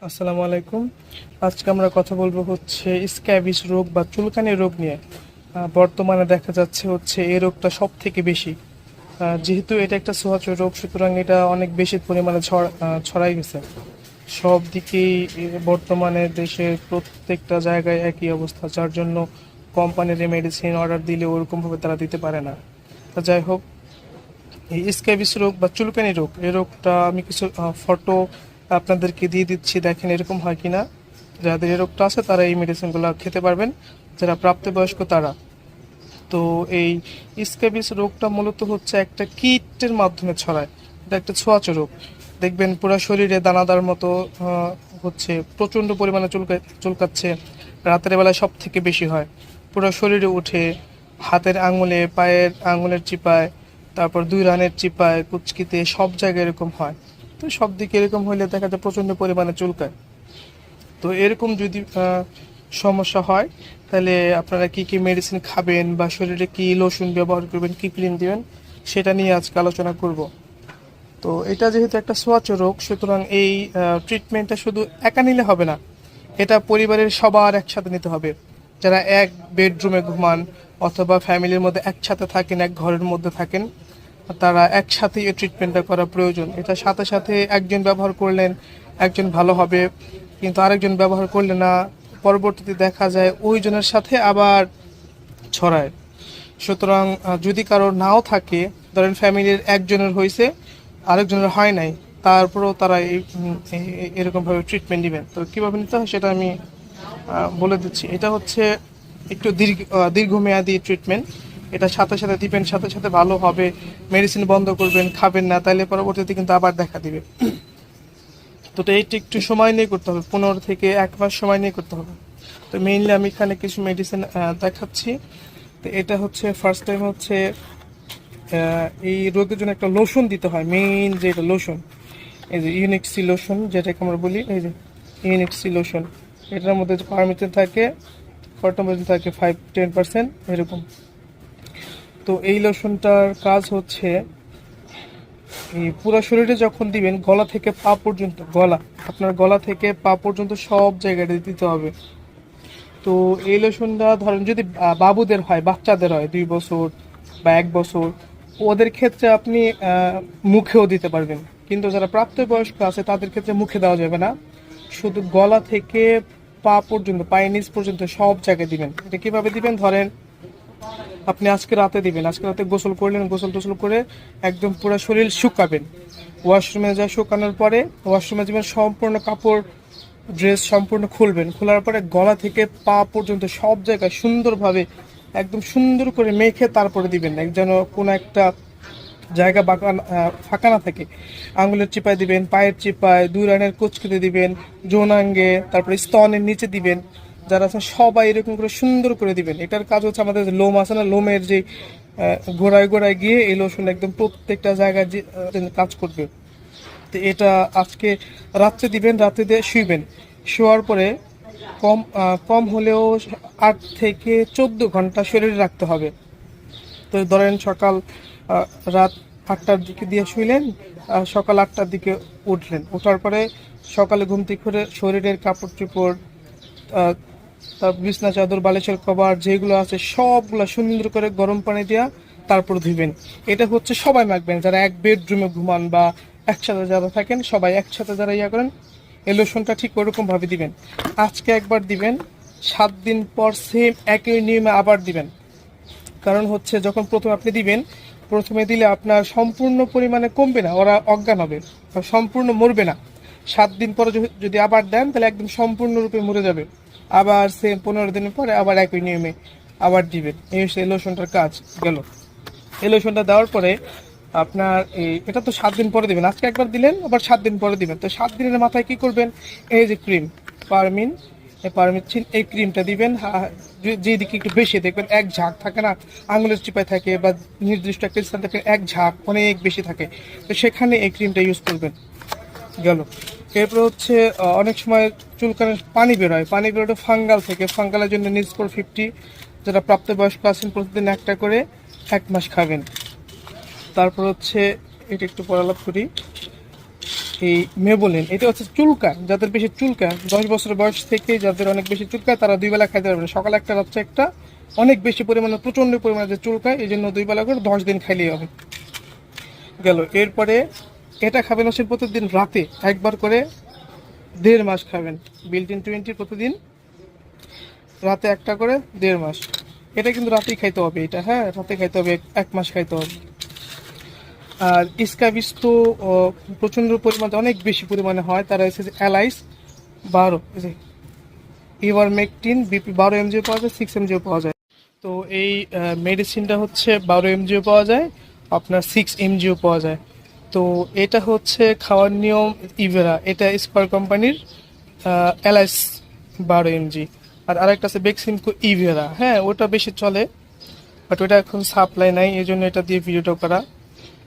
আসসালামু আলাইকুম। আজকে আমরা কথা বলব হচ্ছে স্ক্যাবিস রোগ বা চুলকানি রোগ নিয়ে। বর্তমানে দেখা যাচ্ছে হচ্ছে এই রোগটা সব থেকে বেশি যেহেতু এটা একটা সোহাচ রোগ, সুতরাং এটা অনেক বেশি পরিমাণে ছড়- ছড়াই গেছে। সব দিকেই বর্তমানে দেশের প্রত্যেকটা জায়গায় একই অবস্থা, যার জন্য কোম্পানির মেডিসিন অর্ডার দিলে ওরকমভাবে তারা দিতে পারে না। তা যাই হোক, এই স্ক্যাবিস রোগ বা চুলকানি রোগ, এই রোগটা আমি কিছু ফটো আপনাদেরকে দিয়ে দিচ্ছি, দেখেন এরকম হয় কিনা। যাদের এই রোগটা আছে, তারা এই মেডিসিনগুলো খেতে পারবেন। যারা প্রাপ্তবয়স্ক, তারা। তো এই স্ক্যাবিস রোগটা মূলত হচ্ছে একটা কীটের মাধ্যমে ছড়ায়। এটা একটা ছোঁয়াচে রোগ। দেখবেন পুরো শরীরে দানাদার মতো হচ্ছে প্রচণ্ড পরিমাণে চুলকা, চুলকাচ্ছে। রাতের বেলায় সব থেকে বেশি হয়। পুরো শরীরে উঠে হাতের আঙুলে, পায়ের আঙুলের চিপায়, তারপর দুই রানের চিপায়, কুচকিতে, সব জায়গায় এরকম হয়। তো সব দিকে এরকম হইলে দেখা যায় প্রচণ্ড পরিমাণে চুলকায়। তো এরকম যদি সমস্যা হয়, তাহলে আপনারা কি কি মেডিসিন খাবেন বা শরীরে কি লোশন ব্যবহার করবেন, কি ক্রিম দিবেন, সেটা নিয়ে আজকে আলোচনা করব। তো এটা যেহেতু একটা সোয়াচ রোগ, সুতরাং এই ট্রিটমেন্টটা শুধু একা নিলে হবে না, এটা পরিবারের সবার একসাথে নিতে হবে। যারা এক বেডরুমে ঘুমান অথবা ফ্যামিলির মধ্যে একসাথে থাকেন, এক ঘরের মধ্যে থাকেন তারা একসাথে এই ট্রিটমেন্টটা করা প্রয়োজন। এটা সাথে সাথে একজন ব্যবহার করলেন, একজন ভালো হবে। কিন্তু আরেকজন ব্যবহার করলে না, পরবর্তীতে দেখা যায় ওইজনের সাথে আবার ছড়ায়। সুতরাং যদি কারোর নাও থাকে, ধরেন ফ্যামিলির একজনের হয়েছে আরেকজনের হয় নাই, তারপরেও তারা এই এরকমভাবে ট্রিটমেন্ট দিবেন তো কীভাবে নিতে হয় সেটা আমি বলে দিচ্ছি। এটা হচ্ছে একটু দীর্ঘ দীর্ঘমেয়াদী ট্রিটমেন্ট এটা সাথে সাথে দিবেন, সাথে সাথে ভালো হবে। মেডিসিন বন্ধ করবেন, খাবেন না তাহলে পরবর্তীতে কিন্তু আবার দেখা দিবে। তো এইটা একটু সময় নিয়ে করতে হবে, পনেরো থেকে এক মাস সময় নিয়ে করতে হবে। তো মেইনলি আমি এখানে কিছু মেডিসিন দেখাচ্ছি। তো এটা হচ্ছে ফার্স্ট টাইম হচ্ছে এই রোগের জন্য একটা লোশন দিতে হয় মেইন যে এটা লোশন এই যে ইউনিক্সি লোশন যেটাকে আমরা বলি, এই যে ইউনিক্সি লোশন এটার মধ্যে পারমিশন থাকে ফর্টামিশন থাকে? ফাইভ টেন পার্সেন্ট এরকম। তো এই লোশনটার কাজ হচ্ছে পুরো শরীরে যখন দিবেন, গলা থেকে পা পর্যন্ত, গলা, আপনার গলা থেকে পা পর্যন্ত সব জায়গায় দিতে হবে। তো এই লোশনটা ধরেন যদি বাবুদের হয়, বাচ্চাদের হয়, দুই বছর বা এক বছর, ওদের ক্ষেত্রে আপনি মুখেও দিতে পারবেন। কিন্তু যারা প্রাপ্তবয়স্ক আছে, তাদের ক্ষেত্রে মুখে দেওয়া যাবে না। শুধু গলা থেকে পা পর্যন্ত পায়ের নিচ পর্যন্ত সব জায়গায় দিবেন। এটা কীভাবে দিবেন? ধরেন আপনি আজকে রাতে দিবেন। আজকে রাতে গোসল করলেন গোসল টোসল করে একদম পুরো শরীর শুকাবেন। ওয়াশরুমে যা শুকানোর পরে ওয়াশরুমে যাবেন, সম্পূর্ণ কাপড় ড্রেস সম্পূর্ণ খুলবেন। খোলার পরে গলা থেকে পা পর্যন্ত সব জায়গায় সুন্দরভাবে, একদম সুন্দর করে মেখে তারপরে দিবেন। যেন কোনো একটা জায়গা বাঁকা ফাঁকা না থাকে। আঙুলের চিপায় দিবেন, পায়ের চিপায়, দুই রানের কুচকুতে দিবেন, যৌনাঙ্গে, তারপরে স্তনের নিচে দিবেন। যারা আছে সবাই এরকম করে সুন্দর করে দিবেন। এটার কাজ হচ্ছে আমাদের লোম আছে না লোমের যে আহ, গোড়ায় গোড়ায় গিয়ে এই লোশন একদম প্রত্যেকটা জায়গায় কাজ করবে। তো এটা আজকে রাত্রে দিবেন রাত্রে দিয়ে শুইবেন। শোয়ার পরে কম কম হলেও আট থেকে চোদ্দ ঘণ্টা শরীরে রাখতে হবে। তো ধরেন সকাল রাত আটটার দিকে দিয়ে শুইলেন সকাল আটটার দিকে উঠলেন। ওঠার পরে সকালে ঘুম থেকে শরীরের কাপড় চোপড় আহ, তার বিছনা চাদর বালিশের কভার যেগুলো আছে সবগুলো সুন্দর করে গরম পানি দিয়া তারপর ধুবেন এটা হচ্ছে সবাই মাখবেন যারা এক বেডরুমে ঘুমান বা একসাথে যারা থাকেন সবাই একসাথে যারা ইয়া করেন এই লোশনটা ঠিক ওরকম ভাবে দিবেন। আজকে একবার দিবেন সাত দিন পর সেম একই নিয়মে আবার দিবেন। কারণ হচ্ছে যখন প্রথমে আপনি দিবেন প্রথমে দিলে আপনার সম্পূর্ণ পরিমাণে কমবে না ওরা অজ্ঞান হবে সম্পূর্ণ মরবে না। সাত দিন পরে যদি আবার দেন তাহলে একদম সম্পূর্ণরূপে মরে যাবে। আবার সে পনেরো দিন পরে আবার একই নিয়মে আবার দিবেন। এই হচ্ছে লোশনটার কাজ গেল। এই লোশনটা দেওয়ার পরে আপনার এই, এটা তো সাত দিন পরে দিবেন। আজকে একবার দিলেন, আবার সাত দিন পরে দিবেন। তো সাত দিনের মাথায় কি করবেন? এই যে ক্রিম পারমিন পারমিথিন এই ক্রিমটা দিবেন। যেদিকে একটু বেশি দেখবেন, এক ঝাঁক থাকে না? আঙুলের চিপায় থাকে বা নির্দিষ্ট একটা স্থান থাকে এক ঝাঁক অনেক বেশি থাকে। তো সেখানে এই ক্রিমটা ইউজ করবেন। গেল। এরপর হচ্ছে অনেক সময় চুলকানের পানি বেরোয় পানি বেরোটা ফাঙ্গাল থেকে, ফাঙ্গালের জন্য নিউজপোর ফিফটি যারা প্রাপ্তবয়স্ক আছেন প্রতিদিন একটা করে এক মাস খাবেন। তারপর হচ্ছে, এটা একটু পড়ালাপ করি। এই মেবলিন, এটা হচ্ছে চুলকা যাদের বেশি চুলকা দশ বছর বয়স থেকে যাদের অনেক বেশি চুলকায়, তারা দুই বেলা খাইতে পারবে সকালে একটা, রাত্রে একটা, অনেক বেশি পরিমাণে, প্রচণ্ড পরিমাণে যে চুলকায়, এই জন্য দুই বেলা করে দশ দিন খাইলেই হবে। গেল। এরপরে এটা খাবেন হচ্ছে প্রতিদিন রাতে একবার করে দেড় মাস খাবেন। বিল্টিন টোয়েন্টি প্রতিদিন রাতে একটা করে দেড় মাস। এটা কিন্তু রাতেই খাইতে হবে এটা হ্যাঁ রাতে খাইতে হবে, এক- মাস খাইতে হবে। আর ইস্কাবিস তো প্রচণ্ড পরিমাণে, অনেক বেশি পরিমাণে হয়। তারা এসেছে অ্যালাইস বারো ইভার মেকটিন বিপি বারো এমজিও পাওয়া যায়, সিক্স এমজিও পাওয়া যায়। তো এই মেডিসিনটা হচ্ছে বারো এমজিও পাওয়া যায়, আপনার সিক্স এমজিও পাওয়া যায়। তো এটা হচ্ছে খাওয়ার নিয়ম ইভেরা, এটা স্কোয়ার কোম্পানির অ্যালাইস বারো এমজি। আর আরেকটা আছে বেক্সিমকো ইভেরা। হ্যাঁ ওটা বেশি চলে, বাট ওটা এখন সাপ্লাই নাই এই জন্য এটা দিয়ে ভিডিওটা করা।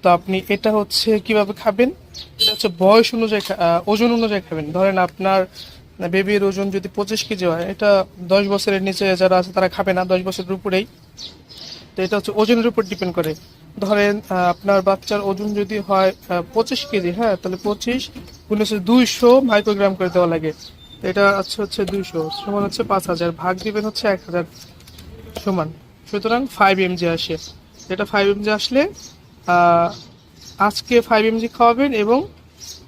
তো আপনি এটা হচ্ছে কীভাবে খাবেন? এটা হচ্ছে বয়স অনুযায়ী ওজন অনুযায়ী খাবেন। ধরেন আপনার বেবির ওজন যদি পঁচিশ কেজি হয়, এটা দশ বছরের নিচে যারা আছে তারা খাবে না, দশ বছরের উপরেই। তো এটা হচ্ছে ওজনের উপর ডিপেন্ড করে। ধরেন আপনার বাচ্চার ওজন যদি হয় পঁচিশ কেজি হ্যাঁ তাহলে পঁচিশ গুণ হচ্ছে দুইশো মাইক্রোগ্রাম করে দেওয়া লাগে। এটা আছে হচ্ছে দুইশো, সমান হচ্ছে পাঁচ হাজার, ভাগ দিবেন হচ্ছে এক হাজার সমান। সুতরাং ফাইভ এমজি আসে। এটা ফাইভ এমজি আসলে আজকে ফাইভ এমজি খাওয়াবেন এবং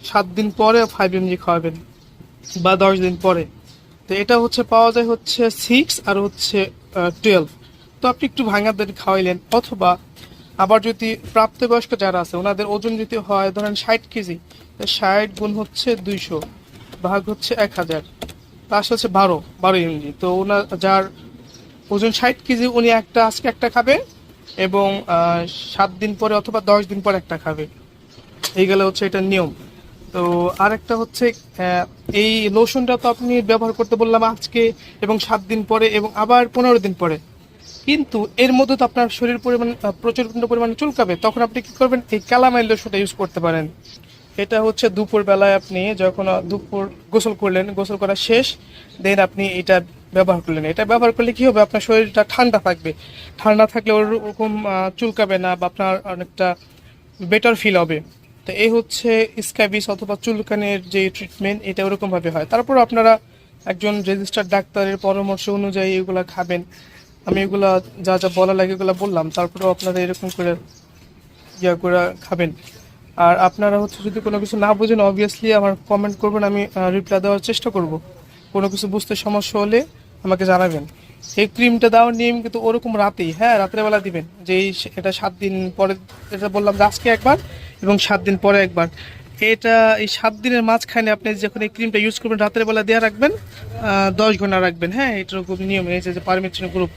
সাত দিন পরে ফাইভ এমজি খাওয়াবেন, বা দশ দিন পরে। তো এটা হচ্ছে পাওয়া যায় হচ্ছে সিক্স আর হচ্ছে টুয়েলভ তো আপনি একটু ভাঙা দেন, খাওয়াইলেন, অথবা আবার যদি প্রাপ্তবয়স্ক যারা আছে, ওনাদের ওজন যদি হয় ধরেন ষাট কেজি ষাট গুণ হচ্ছে দুইশো, ভাগ হচ্ছে এক হাজার তার হচ্ছে বারো বারো এমজি তো ওনার যার ওজন ষাট কেজি, উনি একটা, আজকে একটা খাবে এবং সাত দিন পরে অথবা দশ দিন পরে একটা খাবে। এই গেলে হচ্ছে এটা নিয়ম। তো আরেকটা হচ্ছে এই লোশনটা তো আপনি ব্যবহার করতে বললাম আজকে এবং সাত দিন পরে এবং আবার পনেরো দিন পরে। কিন্তু এর মধ্যে তো আপনার শরীর পরিমাণ প্রচুর পরিমাণে চুলকাবে, তখন আপনি কি করবেন? এই ক্যালামাইল লোশনটা ইউজ করতে পারেন। এটা হচ্ছে দুপুর বেলায় আপনি যখন দুপুর গোসল করলেন, গোসল করা শেষ, দেন আপনি এটা ব্যবহার করলেন। এটা ব্যবহার করলে কি হবে? আপনার শরীরটা ঠান্ডা থাকবে। ঠান্ডা থাকলে ওরকম চুলকাবে না বা আপনার অনেকটা বেটার ফিল হবে। তো এই হচ্ছে স্ক্যাবিস অথবা চুলকানের যে ট্রিটমেন্ট এটা ওরকমভাবে হয়। তারপর আপনারা একজন রেজিস্টার্ড ডাক্তারের পরামর্শ অনুযায়ী এগুলো খাবেন। আমি এগুলা যা যা বলা লাগে এগুলা বললাম, তারপরেও আপনারা এরকম করে ইয়া করে খাবেন। আর আপনারা হচ্ছে যদি কোনো কিছু না বুঝেন অবভিয়াসলি আমার কমেন্ট করবেন, আমি রিপ্লাই দেওয়ার চেষ্টা করব। কোনো কিছু বুঝতে সমস্যা হলে আমাকে জানাবেন। এই ক্রিমটা দেওয়ার নিয়ম কিন্তু ওরকম রাতেই হ্যাঁ রাতের বেলা দিবেন। যে এটা সাত দিন পরে, এটা বললাম আজকে একবার এবং সাত দিন পরে একবার। এটা এই সাত দিনের মাঝখানে আপনি যখন এই ক্রিমটা ইউজ করবেন, রাতের বেলা দেওয়া রাখবেন দশ ঘণ্টা রাখবেন। হ্যাঁ এটার নিয়ম যে যে পারমিশন গ্রুপ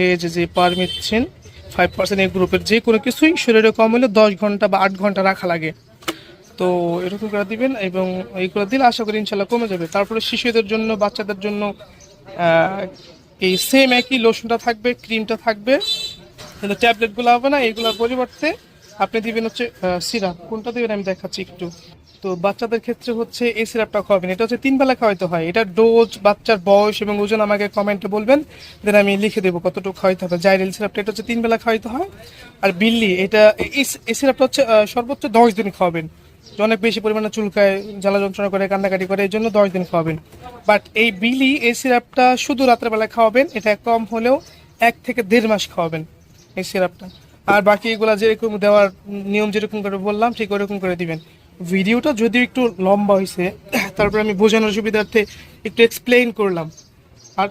এই যে যে পারমিশন ফাইভ পার্সেন্ট এই গ্রুপের যে কোনো কিছুই শরীরে কম হলে দশ ঘণ্টা বা আট ঘণ্টা রাখা লাগে। তো এরকম করে দিবেন এবং এইগুলো দিলে আশা করি ইনশাল্লাহ কমে যাবে। তারপরে শিশুদের জন্য, বাচ্চাদের জন্য এই সেম একই লোশনটা থাকবে ক্রিমটা থাকবে। কিন্তু ট্যাবলেটগুলো হবে না এইগুলোর পরিবর্তে আপনি দিবেন হচ্ছে সিরাপ কোনটা দিবেন আমি দেখাচ্ছি একটু। তো বাচ্চাদের ক্ষেত্রে হচ্ছে এই সিরাপটা খাওয়াবেন। এটা হচ্ছে তিন বেলা খাওয়াইতে হয়। এটা ডোজ বাচ্চার বয়স এবং ওজন আমাকে কমেন্টে বলবেন। দেন আমি লিখে দেবো কতটুকু খাওয়াইতে হবে। জাইরেল সিরাপটা এটা হচ্ছে তিন বেলা খাওয়াইতে হয়। আর বিল্লি, এটা এই- সিরাপটা হচ্ছে সর্বোচ্চ দশ দিন খাওয়াবেন। অনেক বেশি পরিমাণে চুলকায়, জ্বালা যন্ত্রণা করে, কান্নাকাটি করে এই জন্য দশ দিন খাওয়াবেন। বাট এই বিলি এই সিরাপটা শুধু রাত্রেবেলায় খাওয়াবেন। এটা কম হলেও এক থেকে দেড় মাস খাওয়াবেন এই সিরাপটা আর বাকি এগুলা যেরকম দেওয়ার নিয়ম যেরকম করে বললাম, ঠিক ওরকম করে দিবেন। ভিডিওটা যদিও একটু লম্বা হয়েছে তারপরে আমি বোঝানোর সুবিধার্থে একটু এক্সপ্লেইন করলাম। আর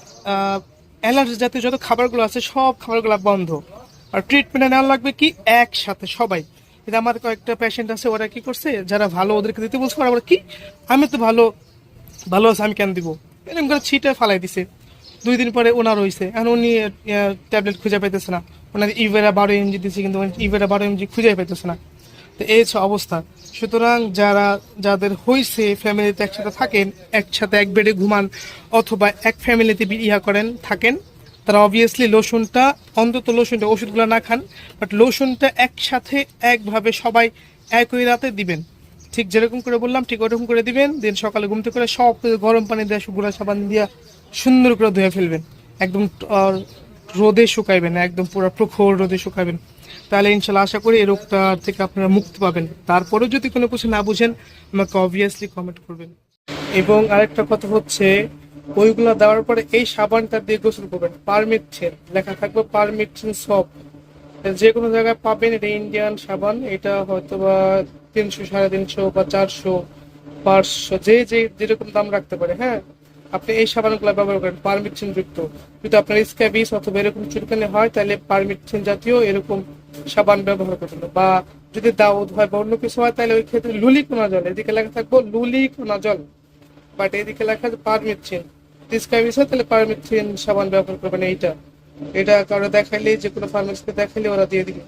অ্যালার্জি জাতীয় যত খাবারগুলো আছে, সব খাবারগুলো বন্ধ। আর ট্রিটমেন্টে নেওয়া লাগবে কি? একসাথে সবাই। কিন্তু আমার কয়েকটা পেশেন্ট আছে, ওরা কি করছে? যারা ভালো ওদেরকে দিতে বলছে, ওরা বলে, কি? আমি তো ভালো ভালো আছে, আমি কেন দিব? এরকম করে ছিটে ফালাই দিছে। দুই দিন পরে ওনার হয়েছে এখন উনি ট্যাবলেট খুঁজে পাইতেছে না। ওনার ইভেরা বারো এমজি দিচ্ছে কিন্তু ইভেরা বারো এমজি খুঁজে পাইতেছে না। তো এই অবস্থা। সুতরাং যারা, যাদের হয়েছে ফ্যামিলিতে একসাথে থাকেন, একসাথে এক বেডে ঘুমান অথবা এক ফ্যামিলিতে ইয়া করেন, থাকেন, তারা অবভিয়াসলি লোশনটা অন্তত লোশনটা ওষুধগুলো না খান বাট লোশনটা একসাথে একভাবে সবাই একই রাতে দিবেন। ঠিক যেরকম করে বললাম, ঠিক ওরকম করে দিবেন, দিন সকালে ঘুমতে করে সব গরম পানি দিয়ে গুঁড়া সাবান দিয়া সুন্দর করে ধুয়ে ফেলবেন। একদম রোদে শুকাইবেন একদম পুরো প্রখর রোদে শুকাবেন তাহলে ইনশাল্লাহ আশা করি এই রোগটা থেকে আপনারা মুক্তি পাবেন। তারপরেও যদি কোনো কিছু না বুঝেন, আমাকে অবভিয়াসলি কমেন্ট করবেন। এবং আরেকটা কথা হচ্ছে, ওইগুলো দেওয়ার পরে এই সাবানটা দিয়ে গোসল করবেন। পারমিটছেন লেখা থাকবে পারমিটছেন সব যে কোনো জায়গায় পাবেন এটা ইন্ডিয়ান সাবান। এটা হয়তো বা তিনশো, সাড়ে তিনশো বা চারশো, পাঁচশো, যে যে যেরকম দাম রাখতে পারে হ্যাঁ? আপনি এই সাবানগুলো ব্যবহার করেন পারমিটছেন যুক্ত। যদি আপনার স্ক্যাবিস অথবা এরকম চুলকানি হয়, তাহলে পারমিটছেন জাতীয় এরকম সাবান ব্যবহার করল বা যদি দাউদ হয় বা অন্য কিছু হয়, তাহলে ওই ক্ষেত্রে লুলি কোনা জল। এদিকে লেখা থাকব, লুলি লুলিকোনা জল। বাট এদিকে লেখা আছে স্ক্যাবিস হয় তাহলে পারমিথিন সাবান ব্যবহার করবেন এইটা। এটা কারও দেখাইলে যে কোনো ফার্মেসিতে দেখাইলে ওরা দিয়ে দিবে।